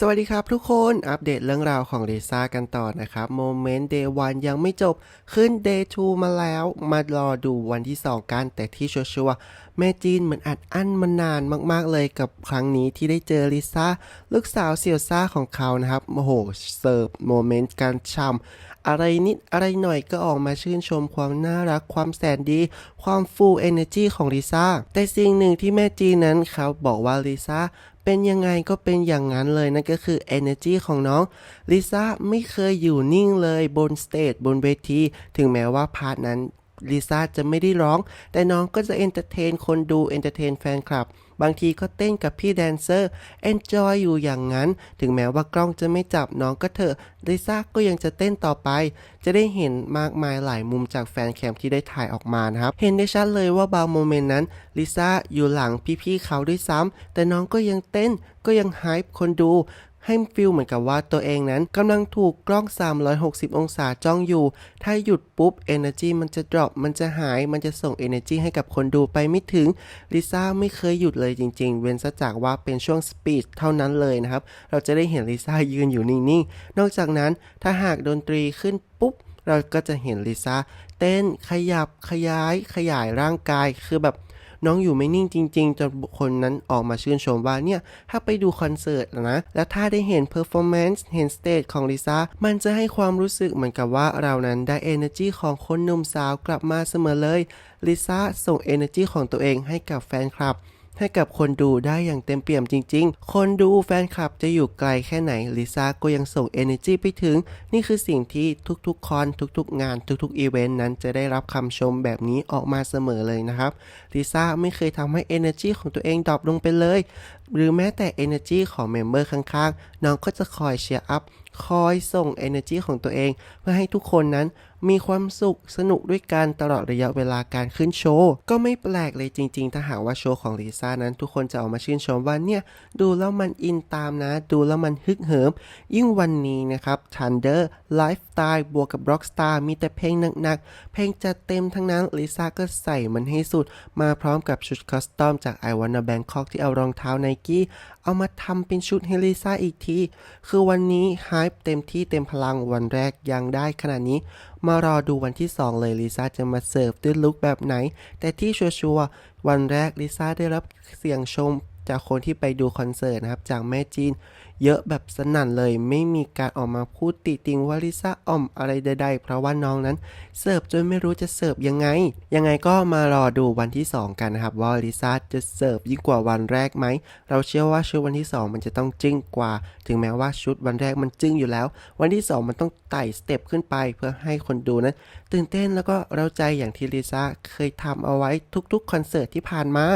สวัสดีครับทุกคนอัปเดตเรื่องราวของลิซ่ากันต่อนะครับโมเมนต์ day 1ยังไม่จบขึ้น day 2มาแล้ว มารอดูวันที่ 2 กัน แต่ที่ชัวร์แม่จีนเหมือนอัดอั้นมานานมากๆเลยกับครั้งนี้ที่ได้เจอลิซ่าลูกสาวเสี่ยวซ่าของเขานะครับโอ้โหเสิร์ฟโมเมนต์การช่ำอะไรนิดอะไรหน่อยก็ออกมาชื่นชมความน่ารักความแสนดี ความฟูลเอเนจีของลิซ่าแต่สิ่งหนึ่งที่แม่จีนนั้นเขาบอกว่าลิซ่า เป็นยังไงก็เป็นอย่างนั้นเลยนั่นก็คือ energy ของน้องลิซ่าไม่เคยอยู่นิ่งเลยบนสเตจบนเวทีถึงแม้ว่าพาร์ทนั้นลิซ่าจะไม่ได้ร้อง แต่น้องก็จะเอนเตอร์เทนคนดูเอนเตอร์เทนแฟนคลับ บางทีก็เต้นกับพี่แดนเซอร์แอนจอยอยู่อย่างนั้น ถึงแม้ว่ากล้องจะไม่จับน้องก็เถอะลิซ่าก็ยังจะเต้นต่อไป จะได้เห็นมากมายหลายมุมจากแฟนแคมที่ได้ถ่ายออกมานะครับ เห็นได้ชัดเลยว่าบางโมเมนต์นั้นลิซ่าอยู่หลังพี่ๆเขาด้วยซ้ำแต่น้องก็ยังเต้นก็ยังไฮป์คนดู ให้ฟิลเหมือนกับว่าตัวเองนั้นกำลังถูกกล้อง 360 องศาจ้องอยู่ ถ้าหยุดปุ๊บ Energy มันจะ drop มันจะหายมันจะส่ง Energy ให้กับคนดูไปไม่ถึงลิซ่าไม่เคยหยุดเลยจริง ๆ เว้นซะจากว่าเป็นช่วงสปีดเท่านั้นเลยนะครับ เราจะได้เห็นลิซ่ายืนอยู่นิ่งๆ นอกจากนั้นถ้าหากดนตรีขึ้นปุ๊บเราก็จะเห็นลิซ่าเต้นขยับขยายขยายร่างกายคือแบบ น้องอยู่ไม่นิ่งจริง ๆ จนบุคคลนั้นออกมาชื่นชมว่าเนี่ย ถ้าไปดูคอนเสิร์ตนะ แล้วถ้าได้เห็นเพอร์ฟอร์แมนซ์เห็นสเตจของลิซ่ามันจะให้ความรู้สึกเหมือนกับว่าเรานั้นได้เอ NERGY ของคนหนุ่มสาวกลับมาเสมอเลยลิซ่าส่งเอ NERGY ของตัวเองให้กับแฟนคลับ ให้กับคนดูได้อย่างเต็มเปี่ยมจริง ๆ คนดูแฟนคลับจะอยู่ไกลแค่ไหนลิซ่าก็ยังส่ง energy ไปถึง นี่คือสิ่งที่ทุกๆคอนทุกๆ งานทุกๆอีเวนต์นั้นจะได้รับคำชมแบบนี้ออกมาเสมอเลยนะครับลิซ่าไม่เคยทำให้ energy ของตัวเองดรอปลงไปเลย หรือแม้แต่ energy ของเมมเบอร์ข้างๆ น้องก็จะคอยเชียร์อัพ คอยส่ง energy ของตัวเอง เพื่อให้ทุกคนนั้นมีความสุขสนุกด้วยกันตลอดระยะเวลาการขึ้นโชว์ ก็ไม่แปลกเลยจริง ๆ ถ้าหากว่าโชว์ของลิซ่านั้น ทุกคนจะออกมาชื่นชมว่าเนี่ย ดูแล้วมันอินตามนะ ดูแล้วมันฮึกเหิม ยิ่งวันนี้นะครับ Thunder Lifestyle บวกกับ Rockstar มีแต่เพลงหนักๆ เพลงจัดเต็มทั้งนั้นลิซ่าก็ใส่มันให้สุด มาพร้อมกับชุดคอสตอมจาก I Wanna Bangkok ที่เอารองเท้าไนกี้เอามาทำเป็นชุดให้ลิซ่าอีกที คือวันนี้ไฮป์เต็มที่เต็มพลังวันแรกยังได้ขนาดนี้ มารอดูวันที่ 2 เลยลิซ่าจะมาเสิร์ฟด้วยลุคแบบไหน แต่ที่ชัวร์ๆวันแรกลิซ่าได้รับเสียงชม จากคนที่ไปดูคอนเสิร์ตนะครับ จากแม่จีน เยอะแบบสนั่นเลย ไม่มีการออกมาพูดติติงว่าลิซ่าอ่อมอะไรใด ๆ เพราะว่าน้องนั้นเสิร์ฟจนไม่รู้จะเสิร์ฟยังไง ยังไงก็มารอดูวันที่ 2 กันนะครับ ว่าลิซ่าจะเสิร์ฟยิ่งกว่าวันแรกไหม เราเชื่อว่าชุดวันที่ 2 มันจะต้องจึ้งกว่า ถึงแม้ว่าชุดวันแรกมันจึ้งอยู่แล้ว วันที่ 2 มันต้องไต่สเต็ปขึ้นไปเพื่อให้คนดูนั้น ตื่นเต้นแล้วก็เราใจอย่างที่ลิซ่าเคยทำเอาไว้ทุกๆคอนเสิร์ตที่ผ่านมา